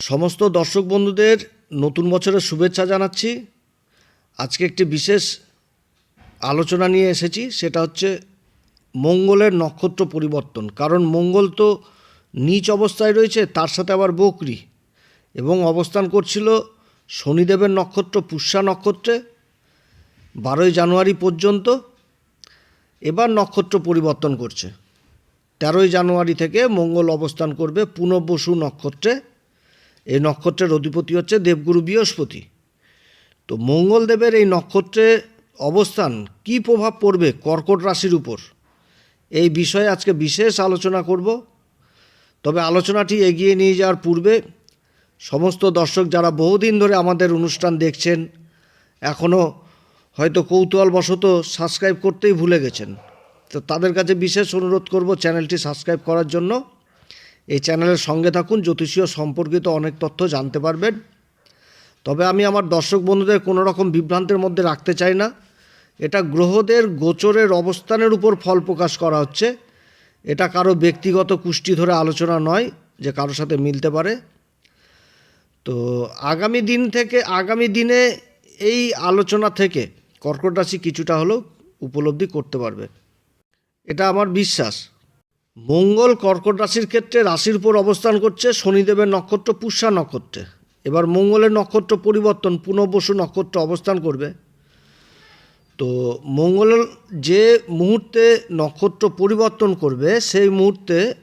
সমস্ত দর্শক বন্ধুদের নতুন বছরের শুভেচ্ছা জানাচ্ছি। আজকে একটি বিশেষ আলোচনা নিয়ে এসেছি, সেটা হচ্ছে মঙ্গলের নক্ষত্র পরিবর্তন। কারণ মঙ্গল তো নিচ অবস্থায় রয়েছে, তার সাথে আবার বকরি। এবং অবস্থান করছিল শনিদেবের নক্ষত্র, পুষ্যা নক্ষত্রে, বারোই জানুয়ারি পর্যন্ত। এবার নক্ষত্র পরিবর্তন করছে। তেরোই জানুয়ারি থেকে মঙ্গল অবস্থান করবে পুনর্বসু নক্ষত্রে। এই নক্ষত্রের অধিপতি হচ্ছে দেবগুরু বৃহস্পতি। তো মঙ্গলদেবের এই নক্ষত্রে অবস্থান কি প্রভাব পড়বে কর্কট রাশির উপর? এই বিষয়ে আজকে বিশেষ আলোচনা করব। তবে আলোচনাটি এগিয়ে নিয়ে যাওয়ার পূর্বে সমস্ত দর্শক যারা বহুদিন ধরে আমাদের অনুষ্ঠান দেখছেন এখনও হয়তো কৌতূহলবশত সাবস্ক্রাইব করতেই ভুলে গেছেন। তো তাদের কাছে বিশেষ অনুরোধ করব চ্যানেলটি সাবস্ক্রাইব করার জন্য। এই চ্যানেলের সঙ্গে থাকুন, জ্যোতিষীয় সম্পর্কিত অনেক তথ্য জানতে পারবেন। তবে আমি আমার দর্শক বন্ধুদের কোনো রকম বিভ্রান্তের মধ্যে রাখতে চাই না। এটা গ্রহদের গোচরের অবস্থানের উপর ফল প্রকাশ করা হচ্ছে। এটা কারও ব্যক্তিগত কুষ্টি ধরে আলোচনা নয় যে কারোর সাথে মিলতে পারে। তো আগামী দিন থেকে, আগামী দিনে এই আলোচনা থেকে কর্কট রাশি কিছুটা হলেও উপলব্ধি করতে পারবে। এটা আমার বিশ্বাস। মঙ্গল কর্কট রাশির ক্ষেত্রে রাশির উপর অবস্থান করছে শনিদেবের নক্ষত্র, পুষ্যা নক্ষত্রে। এবার মঙ্গলের নক্ষত্র পরিবর্তন, পুনর্বসু নক্ষত্র অবস্থান করবে। তো মঙ্গল যে মুহূর্তে নক্ষত্র পরিবর্তন করবে, সেই মুহূর্তে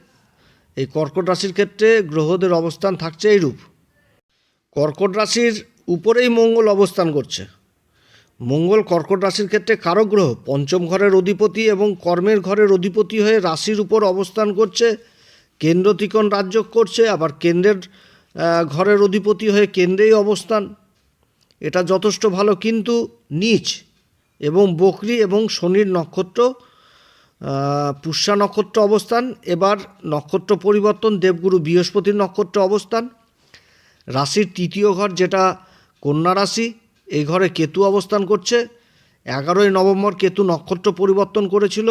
এই কর্কট রাশির ক্ষেত্রে গ্রহদের অবস্থান থাকছে এইরূপ। কর্কট রাশির উপরেই মঙ্গল অবস্থান করছে। মঙ্গল কর্কট রাশির ক্ষেত্রে কারক গ্রহ পঞ্চম ঘরের অধিপতি এবং কর্মের ঘরের অধিপতি হয়ে রাশির উপর অবস্থান করছে, কেন্দ্র ত্রিকোণ রাজ্য করছে, আবার কেন্দ্রের ঘরের অধিপতি হয়ে কেন্দ্রেই অবস্থান। এটা যথেষ্ট ভালো কিন্তু নিচ এবং বকরি এবং শনির নক্ষত্র পুষ্যা নক্ষত্র অবস্থান, এবার নক্ষত্র পরিবর্তন, দেবগুরু বৃহস্পতির নক্ষত্র অবস্থান। রাশির তৃতীয় ঘর যেটা কন্যা রাশি এই ঘরে কেতু অবস্থান করছে। এগারোই নভেম্বর কেতু নক্ষত্র পরিবর্তন করেছিল।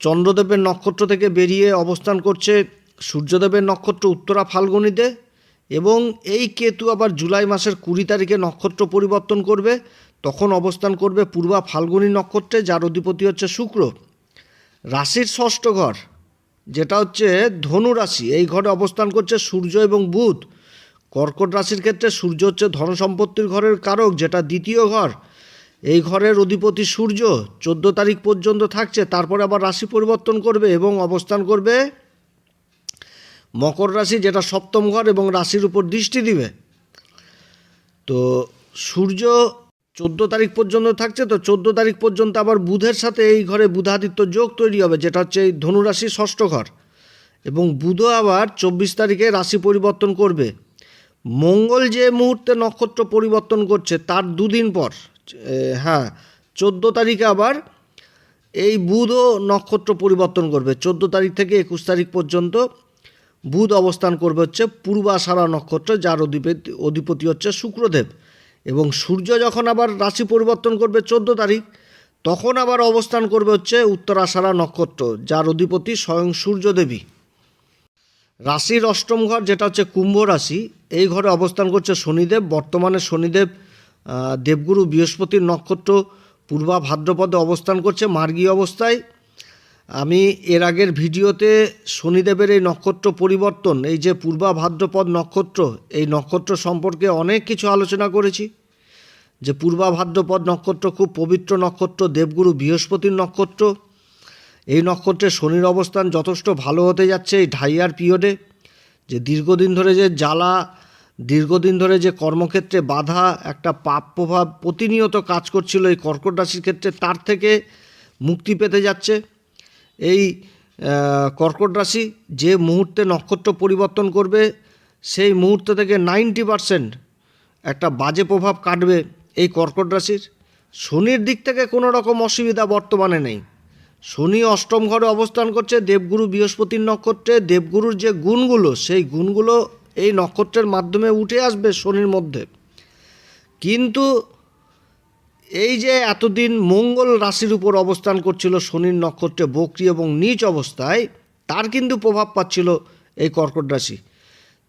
চন্দ্রদেবের নক্ষত্র থেকে বেরিয়ে অবস্থান করছে সূর্যদেবের নক্ষত্র উত্তরা ফাল্গুনিতে এবং এই কেতু আবার জুলাই মাসের কুড়ি তারিখে নক্ষত্র পরিবর্তন করবে। তখন অবস্থান করবে পূর্বা ফাল্গুনী নক্ষত্রে, যার অধিপতি হচ্ছে শুক্র। রাশির ষষ্ঠ ঘর, যেটা হচ্ছে ধনু রাশি এই ঘরে অবস্থান করছে সূর্য এবং বুধ। কর্কট রাশির ক্ষেত্রে সূর্য হচ্ছে ধনসম্পত্তির ঘরের কারক, যেটা দ্বিতীয় ঘর। এই ঘরের অধিপতি সূর্য চোদ্দ তারিখ পর্যন্ত থাকছে, তারপরে আবার রাশি পরিবর্তন করবে এবং অবস্থান করবে মকর রাশি, যেটা সপ্তম ঘর এবং রাশির উপর দৃষ্টি দিবে। তো সূর্য চোদ্দ তারিখ পর্যন্ত থাকছে, তো চোদ্দ তারিখ পর্যন্ত আবার বুধের সাথে এই ঘরে বুধাদিত্য যোগ তৈরি হবে, যেটা হচ্ছে এই ধনুরাশির ষষ্ঠ ঘর। এবং বুধও আবার চব্বিশ তারিখে রাশি পরিবর্তন করবে। মঙ্গল যে মুহূর্তে নক্ষত্র পরিবর্তন করছে, তার দুদিন পর হ্যাঁ চোদ্দ তারিখে আবার এই বুধও নক্ষত্র পরিবর্তন করবে। চোদ্দ তারিখ থেকে একুশ তারিখ পর্যন্ত বুধ অবস্থান করবে হচ্ছে পূর্বাষাঢ়া নক্ষত্র, যার অধিপতি অধিপতি হচ্ছে শুক্রদেব। এবং সূর্য যখন আবার রাশি পরিবর্তন করবে চোদ্দ তারিখ, তখন আবার অবস্থান করবে হচ্ছে উত্তরাশারা নক্ষত্র, যার অধিপতি স্বয়ং সূর্যদেবী। রাশির অষ্টম ঘর, যেটা হচ্ছে কুম্ভ রাশি, এই ঘরে অবস্থান করছে শনিদেব। বর্তমানে শনিদেব দেবগুরু বৃহস্পতির নক্ষত্র পূর্বা ভাদ্রপদে অবস্থান করছে মার্গী অবস্থায়। আমি এর আগের ভিডিওতে শনিদেবের এই নক্ষত্র পরিবর্তন, এই যে পূর্বা ভাদ্রপদ নক্ষত্র, এই নক্ষত্র সম্পর্কে অনেক কিছু আলোচনা করেছি। যে পূর্বা ভাদ্রপদ নক্ষত্র খুব পবিত্র নক্ষত্র, দেবগুরু বৃহস্পতির নক্ষত্র এই নক্ষত্রে শনির অবস্থান যথেষ্ট ভালো হতে যাচ্ছে এই ঢাইয়ার পিরিয়ডে যে দীর্ঘদিন ধরে যে জ্বালা, দীর্ঘদিন ধরে যে কর্মক্ষেত্রে বাধা, একটা পাপ প্রভাব প্রতিনিয়ত কাজ করছিল এই কর্কট রাশির ক্ষেত্রে, তার থেকে মুক্তি পেতে যাচ্ছে। এই কর্কট রাশি যে মুহূর্তে নক্ষত্র পরিবর্তন করবে, সেই মুহূর্ত থেকে নাইনটি পারসেন্ট একটা বাজে প্রভাব কাটবে এই কর্কট রাশির। শনির দিক থেকে কোনো রকম অসুবিধা বর্তমানে নেই। শনি অষ্টম ঘরে অবস্থান করছে দেবগুরু বৃহস্পতির নক্ষত্রে। দেবগুরুর যে গুণগুলো, সেই গুণগুলো এই নক্ষত্রের মাধ্যমে উঠে আসবে শনির মধ্যে। কিন্তু এই যে এতদিন মঙ্গল রাশির উপর অবস্থান করছিল শনির নক্ষত্রে বকরি এবং নিচ অবস্থায়, তার কিন্তু প্রভাব পাচ্ছিল এই কর্কট রাশি।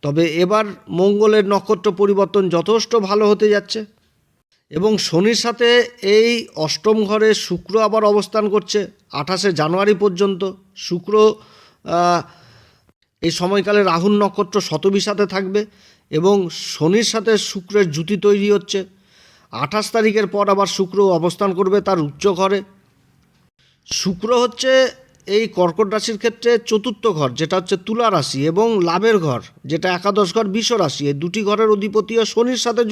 তবে এবার মঙ্গলের নক্ষত্র পরিবর্তন যথেষ্ট ভালো হতে যাচ্ছে। এবং শনির সাথে এই অষ্টম ঘরে শুক্র আবার অবস্থান করছে, আঠাশে জানুয়ারি পর্যন্ত। শুক্র এই সময়কালে রাহুর নক্ষত্র শতবির সাথে থাকবে এবং শনির সাথে শুক্রের জুতি তৈরি হচ্ছে। আঠাশ তারিখের পর আবার শুক্র অবস্থান করবে তার উচ্চ ঘরে। শুক্র হচ্ছে এই কর্কট রাশির ক্ষেত্রে চতুর্থ ঘর, যেটা হচ্ছে তুলা রাশি এবং লাভের ঘর, যেটা একাদশ ঘর বিশ্ব রাশি, এই দুটি ঘরের অধিপতিও শনির সাথে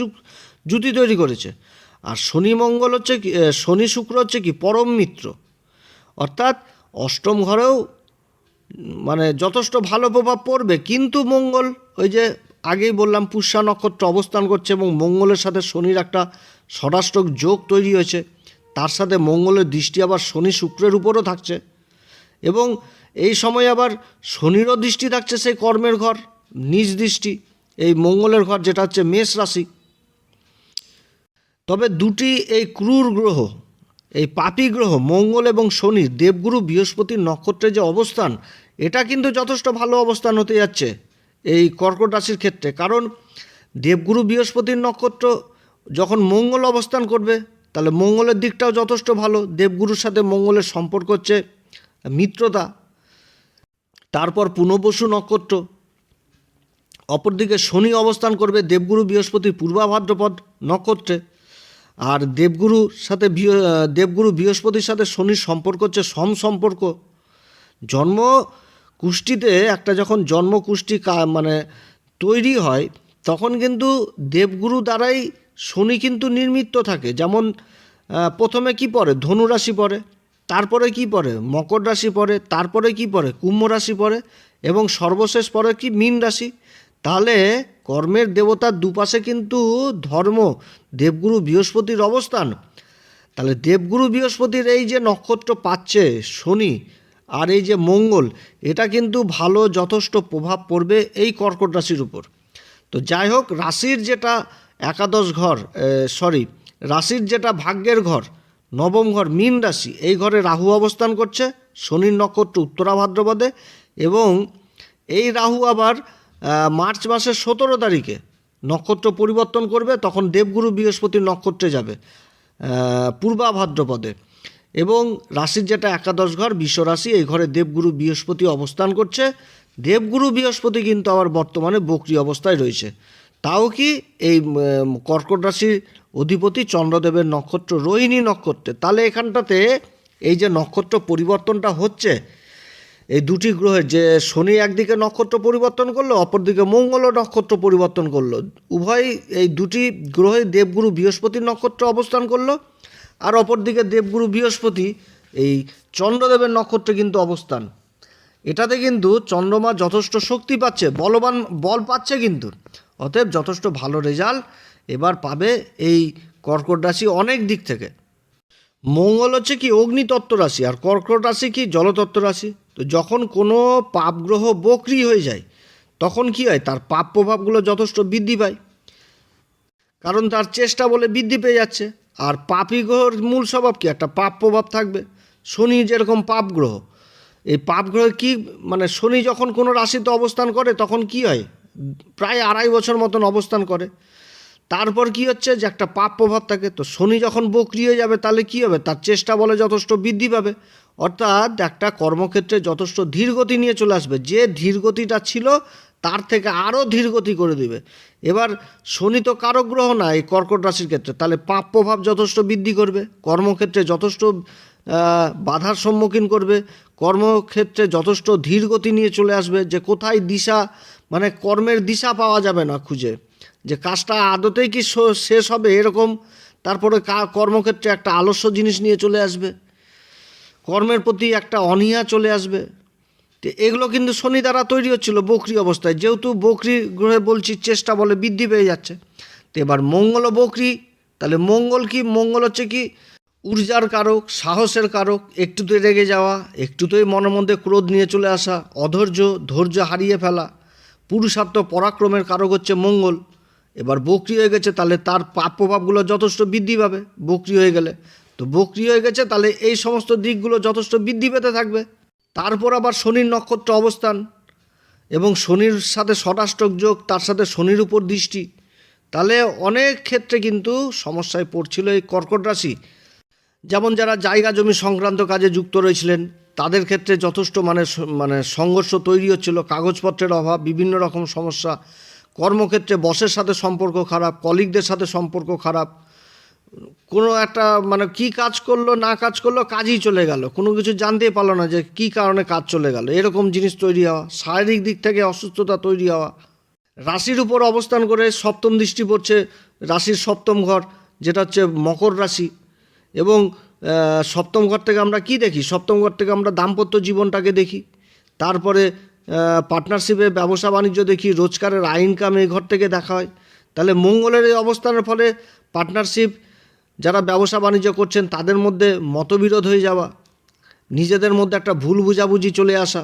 জুতি তৈরি করেছে। আর শনি মঙ্গল হচ্ছে কি শনি শুক্র হচ্ছে কি, পরম মিত্র। অর্থাৎ অষ্টম ঘরেও মানে যথেষ্ট ভালো প্রভাব পড়বে, কিন্তু মঙ্গল ওই যে আগেই বললাম, পুষ্যা নক্ষত্র অবস্থান করছে এবং মঙ্গলের সাথে শনির একটা ষড়াষ্টক যোগ তৈরি হয়েছে। তার সাথে মঙ্গলের দৃষ্টি আবার শনি শুক্রের উপরও থাকছে। এবং এই সময় আবার শনিরও দৃষ্টি থাকছে সেই কর্মের ঘর, নিজ দৃষ্টি। এই মঙ্গলের ঘর যেটা হচ্ছে মেষ রাশি তবে দুটি এই ক্রূর গ্রহ, এই পাপী গ্রহ, মঙ্গল এবং শনি, দেবগুরু বৃহস্পতির নক্ষত্রে যে অবস্থান, এটা কিন্তু যথেষ্ট ভালো অবস্থান হতে যাচ্ছে এই কর্কট রাশির ক্ষেত্রে। কারণ দেবগুরু বৃহস্পতির নক্ষত্র যখন মঙ্গল অবস্থান করবে, তাহলে মঙ্গলের দিকটাও যথেষ্ট ভালো। দেবগুরুর সাথে মঙ্গলের সম্পর্ক হচ্ছে মিত্রতা। তারপর পুনবসু নক্ষত্র, অপরদিকে শনি অবস্থান করবে দেবগুরু বৃহস্পতির পূর্বাভাদ্রপদ নক্ষত্রে। আর দেবগুরুর সাথে দেবগুরু বৃহস্পতির সাথে শনির সম্পর্ক হচ্ছে সম সম্পর্ক। জন্ম কুষ্টিতে একটা যখন জন্ম কুষ্টি কা- মানে তৈরি হয়, তখন কিন্তু দেবগুরু দ্বারাই শনি কিন্তু নির্মিত থাকে। যেমন প্রথমে কি পড়ে? ধনু রাশি পড়ে, তারপরে কি পড়ে? মকর রাশি পড়ে, তারপরে কি পড়ে? কুম্ভ রাশি পড়ে, এবং সর্বশেষ পড়ে কি? মীন রাশি। তাহলে কর্মের দেবতার দুপাশে কিন্তু ধর্ম, দেবগুরু বৃহস্পতির অবস্থান। তাহলে দেবগুরু বৃহস্পতির এই যে নক্ষত্র পাচ্ছে, শনি, আর এই যে মঙ্গল, এটা কিন্তু ভালো যথেষ্ট প্রভাব পড়বে এই কর্কট রাশির উপর। তো যাই হোক, রাশির যেটা একাদশ ঘর সরি রাশির যেটা ভাগ্যের ঘর, নবম ঘর, মীন রাশি, এই ঘরে রাহু অবস্থান করছে, শনির নক্ষত্র উত্তরা ভাদ্রপদে এবং এই রাহু আবার মার্চ মাসের সতেরো তারিখে নক্ষত্র পরিবর্তন করবে, তখন দেবগুরু বৃহস্পতির নক্ষত্রে যাবে পূর্বা ভাদ্রপদে। এবং রাশির যেটা একাদশ ঘর বিশ্ব রাশি এই ঘরে দেবগুরু বৃহস্পতি অবস্থান করছে। দেবগুরু বৃহস্পতি কিন্তু আবার বর্তমানে বকরি অবস্থায় রয়েছে। তাও কি এই কর্কট রাশির অধিপতি চন্দ্রদেবের নক্ষত্র, রোহিণী নক্ষত্রে, তাহলে এখানটাতে এই যে নক্ষত্র পরিবর্তনটা হচ্ছে এই দুটি গ্রহের যে শনি একদিকে নক্ষত্র পরিবর্তন করল, অপরদিকে মঙ্গলও নক্ষত্র পরিবর্তন করল। উভয় এই দুটি গ্রহে দেবগুরু বৃহস্পতির নক্ষত্র অবস্থান করল আর অপরদিকে দেবগুরু বৃহস্পতি এই চন্দ্রদেবের নক্ষত্রে কিন্তু অবস্থান। এটাতে কিন্তু চন্দ্রমা যথেষ্ট শক্তি পাচ্ছে, বলবান বল পাচ্ছে কিন্তু। অতএব যথেষ্ট ভালো রেজাল্ট এবার পাবে এই কর্কট রাশি অনেক দিক থেকে। মঙ্গল হচ্ছে কি অগ্নিতত্ত্ব রাশি, আর কর্কট রাশি কি জলতত্ত্ব রাশি? তো যখন কোনো পাপ গ্রহ বক্রি হয়ে যায়, তখন কি হয়? তার পাপ প্রভাবগুলো যথেষ্ট বৃদ্ধি পায়। কারণ তার চেষ্টা বলে বৃদ্ধি পেয়ে যাচ্ছে। আর পাপি গ্রহর মূল স্বভাব কি? একটা পাপ প্রভাব থাকবে। শনি যেরকম পাপ গ্রহ এই পাপ গ্রহ কি মানে শনি যখন কোনো রাশিতে অবস্থান করে, তখন কি হয়? প্রায় আড়াই বছর মতন অবস্থান করে। তারপর কি হচ্ছে যে একটা পাপ প্রভাব থাকে। তো শনি যখন বক্রি হয়ে যাবে, তাহলে কি হবে? তার চেষ্টা বলে যথেষ্ট বৃদ্ধি পাবে। অর্থাৎ একটা কর্মক্ষেত্রে যথেষ্ট ধীরগতি নিয়ে চলে আসবে। যে ধীরগতিটা ছিল, তার থেকে আরও ধীরগতি করে দিবে। এবার শনি তো কারক গ্রহ না, এই কর্কট রাশির ক্ষেত্রে। তাহলে পাপ প্রভাব যথেষ্ট বৃদ্ধি করবে, কর্মক্ষেত্রে যথেষ্ট বাধার সম্মুখীন করবে, কর্মক্ষেত্রে যথেষ্ট ধীরগতি নিয়ে চলে আসবে। যে কোথায় দিশা মানে কর্মের দিশা পাওয়া যাবে না খুঁজে। যে কাজটা আদতেই কি শেষ হবে এরকম, তারপরে কর্মক্ষেত্রে একটা আলস্য জিনিস নিয়ে চলে আসবে। কর্মের প্রতি একটা অনীহা চলে আসবে। তো এগুলো কিন্তু শনি দ্বারা তৈরি হচ্ছিল বকরি অবস্থায়। যেহেতু বকরি গ্রহে বলছি চেষ্টা বলে বৃদ্ধি পেয়ে যাচ্ছে। তো এবার মঙ্গল বকরি, তাহলে মঙ্গল কি? মঙ্গল হচ্ছে কি? ঊর্জার কারক, সাহসের কারক, একটুতে রেগে যাওয়া, একটুতেই মনের মধ্যে ক্রোধ নিয়ে চলে আসা, অধৈর্য, ধৈর্য হারিয়ে ফেলা। পুরুষার্থ পরাক্রমের কারক হচ্ছে মঙ্গল। এবার বকরি হয়ে গেছে, তাহলে তার পাপ প্রভাবগুলো যথেষ্ট বৃদ্ধি পাবে। বকরি হয়ে গেলে তো বকরি হয়ে গেছে, তাহলে এই সমস্ত দিকগুলো যথেষ্ট বৃদ্ধি পেতে থাকবে। তারপর আবার শনির নক্ষত্র অবস্থান এবং শনির সাথে ষষ্ঠক যোগ, তার সাথে শনির উপর দৃষ্টি। তাহলে অনেক ক্ষেত্রে কিন্তু সমস্যায় পড়ছিল এই কর্কট রাশি। যেমন যারা জায়গা জমি সংক্রান্ত কাজে যুক্ত রয়েছিলেন, তাদের ক্ষেত্রে যথেষ্ট মানে মানে সংঘর্ষ তৈরি হচ্ছিল, কাগজপত্রের অভাব, বিভিন্ন রকম সমস্যা। কর্মক্ষেত্রে বসের সাথে সম্পর্ক খারাপ কলিগদের সাথে সম্পর্ক খারাপ। কোনো একটা মানে কি কাজ করল, না কাজ করল, কাজই চলে গেল। কোনো কিছু জানতেই পারল না যে কি কারণে কাজ চলে গেল। এরকম জিনিস তৈরি হওয়া, শারীরিক দিক থেকে অসুস্থতা তৈরি হওয়া। রাশির উপর অবস্থান করে সপ্তম দৃষ্টি পড়ছে রাশির সপ্তম ঘর, যেটা হচ্ছে মকর রাশি। এবং সপ্তম ঘর থেকে আমরা কি দেখি? সপ্তম ঘর থেকে আমরা দাম্পত্য জীবনটাকে দেখি। তারপরে পার্টনারশিপে ব্যবসা বাণিজ্য দেখি, রোজগারের আয় এই ঘর থেকে দেখা হয়। তাহলে মঙ্গলের এই অবস্থানের ফলে পার্টনারশিপ যারা ব্যবসা বাণিজ্য করছেন, তাদের মধ্যে মতবিরোধ হয়ে যাওয়া, নিজেদের মধ্যে একটা ভুল বুঝাবুঝি চলে আসা।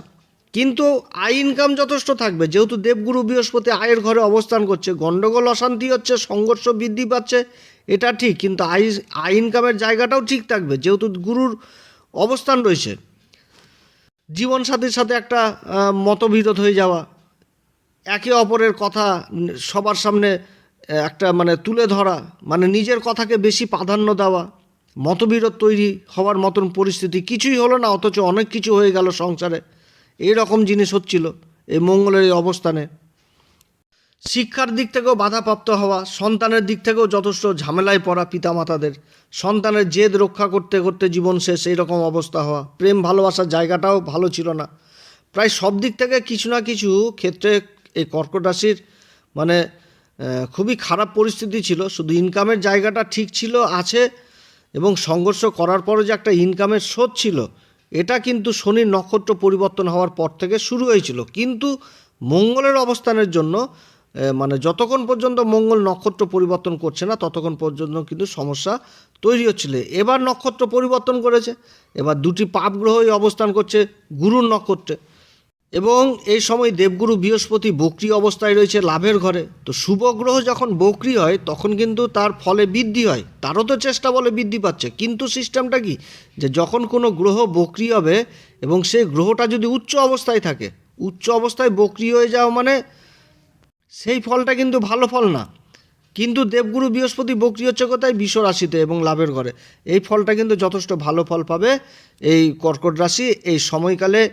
কিন্তু আয় ইনকাম যথেষ্ট থাকবে, যেহেতু দেবগুরু বৃহস্পতি আয়ের ঘরে অবস্থান করছে, গণ্ডগোল, অশান্তি হচ্ছে, সংঘর্ষ বৃদ্ধি পাচ্ছে, এটা ঠিক, কিন্তু আয় আয় ইনকামের জায়গাটাও ঠিক থাকবে, যেহেতু গুরুর অবস্থান রয়েছে। জীবনসাথীর সাথে একটা মতবিরোধ হয়ে যাওয়া, একে অপরের কথা সবার সামনে একটা মানে তুলে ধরা মানে নিজের কথাকে বেশি প্রাধান্য দেওয়া, মতবিরোধ তৈরি হওয়ার মতন পরিস্থিতি কিছুই হলো না, অথচ অনেক কিছু হয়ে গেল সংসারে। এই রকম জিনিস হচ্ছিল এই মঙ্গলের এই অবস্থানে। শিক্ষার দিক থেকেও বাধাপ্রাপ্ত হওয়া, সন্তানের দিক থেকেও যথেষ্ট ঝামেলায় পড়া পিতামাতাদের, সন্তানের জেদ রক্ষা করতে করতে জীবন শেষ এইরকম অবস্থা হওয়া। প্রেম ভালোবাসার জায়গাটাও ভালো ছিল না। প্রায় সব দিক থেকে কিছু না কিছু ক্ষেত্রে এই কর্কট রাশির মানে খুবই খারাপ পরিস্থিতি ছিল। শুধু ইনকামের জায়গাটা ঠিক ছিল, আছে, এবং সংঘর্ষ করার পরে যে একটা ইনকামের স্রোত ছিল, এটা কিন্তু শনির নক্ষত্র পরিবর্তন হওয়ার পর থেকে শুরু হয়েছিল। কিন্তু মঙ্গলের অবস্থানের জন্য মানে যতক্ষণ পর্যন্ত মঙ্গল নক্ষত্র পরিবর্তন করছে না, ততক্ষণ পর্যন্ত কিন্তু সমস্যা তৈরি হচ্ছিল। এবার নক্ষত্র পরিবর্তন করেছে, এবার দুটি পাপ গ্রহই অবস্থান করছে গুরুর নক্ষত্রে। এবং এই সময় দেবগুরু বৃহস্পতি বক্রি অবস্থায় রয়েছে লাভের ঘরে। তো শুভ গ্রহ যখন বক্রি হয়, তখন কিন্তু তার ফলে বৃদ্ধি হয়। তারও তো চেষ্টা বলে বৃদ্ধি পাচ্ছে। কিন্তু সিস্টেমটা কি? যে যখন কোনো গ্রহ বক্রি হবে এবং সেই গ্রহটা যদি উচ্চ অবস্থায় থাকে, উচ্চ অবস্থায় বক্রি হয়ে যাওয়া মানে সেই ফলটা কিন্তু ভালো ফল না। কিন্তু দেবগুরু বৃহস্পতি বক্রি হচ্ছে কোথায়? বিষ রাশিতে এবং লাভের ঘরে। এই ফলটা কিন্তু যথেষ্ট ভালো ফল পাবে। এই কর্কট রাশি এই সময়কালে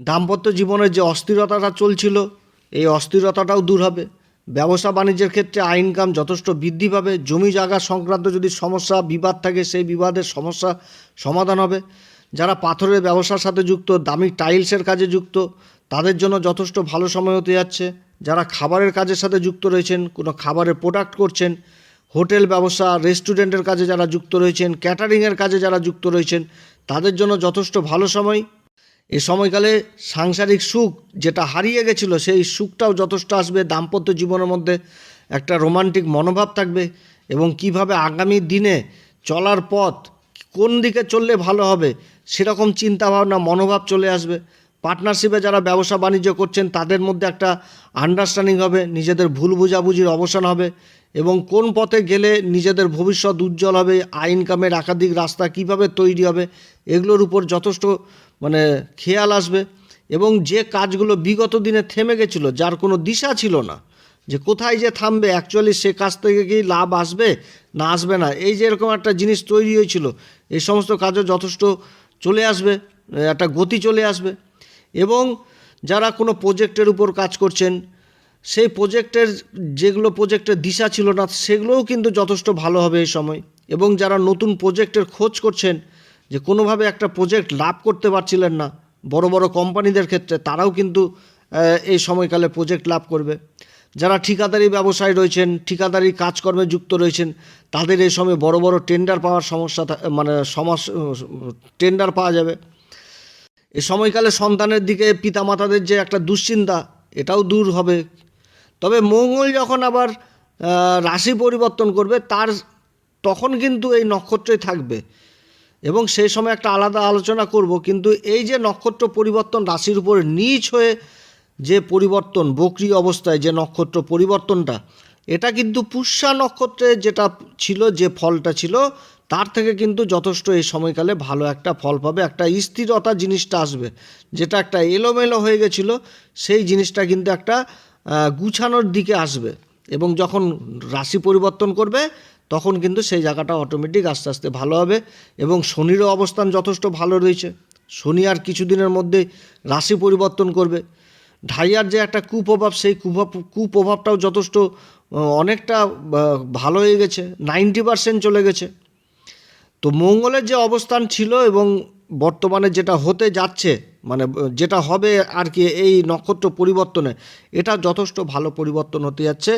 দাম্পত্য জীবনের যে অস্থিরতাটা চলছিল, এই অস্থিরতাটাও দূর হবে। ব্যবসা বাণিজ্যের ক্ষেত্রে আয় ইনকাম যথেষ্ট বৃদ্ধি পাবে। জমি জায়গা সংক্রান্ত যদি সমস্যা, বিবাদ থাকে, সেই বিবাদের সমস্যা সমাধান হবে। যারা পাথরের ব্যবসার সাথে যুক্ত, দামি টাইলসের কাজে যুক্ত, তাদের জন্য যথেষ্ট ভালো সময় হতে যাচ্ছে। যারা খাবারের কাজের সাথে যুক্ত রয়েছেন, কোনো খাবারের প্রোডাক্ট করছেন, হোটেল ব্যবসা রেস্টুরেন্টের কাজে যারা যুক্ত রয়েছেন ক্যাটারিংয়ের কাজে যারা যুক্ত রয়েছেন, তাদের জন্য যথেষ্ট ভালো সময়। এ সময়কালে সাংসারিক সুখ যেটা হারিয়ে গেছিল, সেই সুখটাও যথেষ্ট আসবে। দাম্পত্য জীবনের মধ্যে একটা রোমান্টিক মনোভাব থাকবে এবং কীভাবে আগামী দিনে চলার পথ, কোন দিকে চললে ভালো হবে, সেরকম চিন্তাভাবনা, মনোভাব চলে আসবে। পার্টনারশিপে যারা ব্যবসা বাণিজ্য করছেন, তাদের মধ্যে একটা আন্ডারস্ট্যান্ডিং হবে, নিজেদের ভুল বোঝাবুঝির অবসান হবে এবং কোন পথে গেলে নিজেদের ভবিষ্যৎ উজ্জ্বল হবে আয় ইনকামের একাধিক রাস্তা কীভাবে তৈরি হবে, এগুলোর উপর যথেষ্ট মানে খেয়াল আসবে এবং যে কাজগুলো বিগত দিনে থেমে গেছিল, যার কোনো দিশা ছিল না, যে কোথায় যে থামবে অ্যাকচুয়ালি সে কাজ থেকে কি লাভ আসবে না আসবে না, এই যে এরকম একটা জিনিস তৈরি হয়েছিল, এই সমস্ত কাজও যথেষ্ট চলে আসবে, একটা গতি চলে আসবে এবং যারা কোনো প্রজেক্টের উপর কাজ করছেন, সেই প্রজেক্টের যেগুলো প্রজেক্টের দিশা ছিল না, সেগুলোও কিন্তু যথেষ্ট ভালো হবে এই সময় এবং যারা নতুন প্রজেক্টের খোঁজ করছেন যে কোনোভাবে একটা প্রজেক্ট লাভ করতে পারছিলেন না, বড় বড় কোম্পানিদের ক্ষেত্রে, তারাও কিন্তু এই সময়কালে প্রজেক্ট লাভ করবে। যারা ঠিকাদারি ব্যবসায় রয়েছেন, ঠিকাদারি কাজকর্মে যুক্ত রয়েছেন, তাদের এই সময় বড় বড় টেন্ডার পাওয়ার সমস্যা মানে সমস্যা টেন্ডার পাওয়া যাবে। এ সময়কালে সন্তানের দিকে পিতামাতাদের যে একটা দুশ্চিন্তা, এটাও দূর হবে। তবে মঙ্গল যখন আবার রাশি পরিবর্তন করবে, তার, তখন কিন্তু এই নক্ষত্রই থাকবে। এবং সেই সময় একটা আলাদা আলোচনা করব, কিন্তু এই যে নক্ষত্র পরিবর্তন রাশির উপরে নিচ হয়ে যে পরিবর্তন, বক্রি অবস্থায় যে নক্ষত্র পরিবর্তনটা, এটা কিন্তু পুষ্যা নক্ষত্রে যেটা ছিল, যে ফলটা ছিল, তার থেকে কিন্তু যথেষ্ট এই সময়কালে ভালো একটা ফল পাবে, একটা স্থিরতা জিনিসটা আসবে। যেটা একটা এলোমেলো হয়ে গেছিল, সেই জিনিসটা কিন্তু একটা গুছানোর দিকে আসবে। এবং যখন রাশি পরিবর্তন করবে তখন কিন্তু সেই জায়গাটা অটোমেটিক আস্তে আস্তে ভালো হবে এবং শনিরও অবস্থান যথেষ্ট ভালো রয়েছে। শনি আর কিছুদিনের মধ্যে রাশি পরিবর্তন করবে। ঢাইয়ার যে একটা কুপ্রভাব, সেই কুপ্রভাব কুপ্রভাবটাও যথেষ্ট অনেকটা ভালো হয়ে গেছে নাইনটি পার্সেন্ট চলে গেছে। তো মঙ্গলের যে অবস্থান ছিল এবং বর্তমানে যেটা হতে যাচ্ছে মানে যেটা হবে আর কি এই নক্ষত্র পরিবর্তনে, এটা যথেষ্ট ভালো পরিবর্তন হতে যাচ্ছে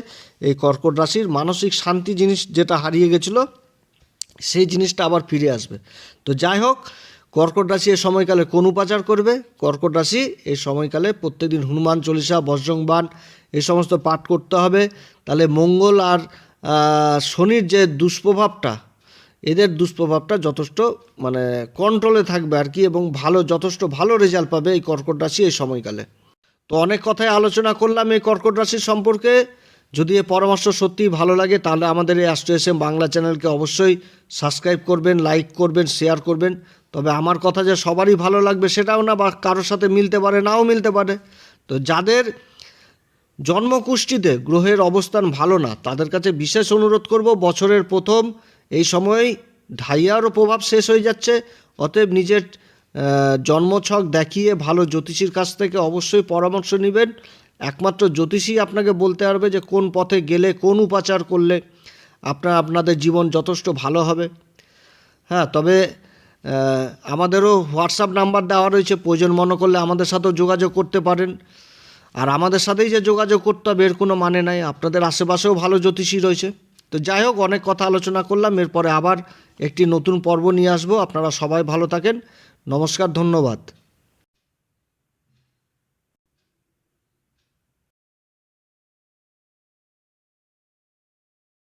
এই কর্কট রাশির। মানসিক শান্তি জিনিস যেটা হারিয়ে গেছিল, সেই জিনিসটা আবার ফিরে আসবে। তো যাই হোক, কর্কট রাশি এই সময়কালে কোন উপাচার করবে? কর্কট রাশি এই সময়কালে প্রত্যেকদিন হনুমান চল্লিশা বজ্রংবান এই সমস্ত পাঠ করতে হবে। তাহলে মঙ্গল আর শনির যে দুষ্প্রভাবটা এদের দুষ্প্রভাবটা যথেষ্ট মানে কন্ট্রোলে থাকবে আর কি এবং ভালো, যথেষ্ট ভালো রেজাল্ট পাবে এই কর্কট রাশি এই সময়কালে। তো অনেক কথাই আলোচনা করলাম এই কর্কট রাশির সম্পর্কে। যদি এ পরামর্শ সত্যিই ভালো লাগে তাহলে আমাদের এই অ্যাস্ট্রো এস বাংলা চ্যানেলকে অবশ্যই সাবস্ক্রাইব করবেন লাইক করবেন শেয়ার করবেন। তবে আমার কথা যে সবারই ভালো লাগবে সেটাও না বা কারোর সাথে মিলতে পারে, নাও মিলতে পারে। তো যাদের জন্মকুষ্ঠিতে গ্রহের অবস্থান ভালো না, তাদের কাছে বিশেষ অনুরোধ করব বছরের প্রথম এই ঢাইয়ারও প্রভাব শেষ হয়ে যাচ্ছে। অতএব নিজের জন্মছক দেখিয়ে ভালো জ্যোতিষীর কাছ থেকে অবশ্যই পরামর্শ নেবেন। একমাত্র জ্যোতিষী আপনাকে বলতে পারবে যে কোন পথে গেলে কোন উপাচার করলে আপনার, আপনাদের জীবন যথেষ্ট ভালো হবে। হ্যাঁ তবে আমাদেরও হোয়াটসঅ্যাপ নাম্বার দেওয়া রয়েছে। প্রয়োজন মনে করলে আমাদের সাথেও যোগাযোগ করতে পারেন। আর আমাদের সাথেই যে যোগাযোগ করতে হবে এর কোনো মানে নাই। আপনাদের আশেপাশেও ভালো জ্যোতিষী রয়েছে। তো যাই হোক, অনেক কথা আলোচনা করলাম। এরপরে আবার একটি নতুন পর্ব নিয়ে আসব। আপনারা সবাই ভালো থাকেন। নমস্কার, ধন্যবাদ।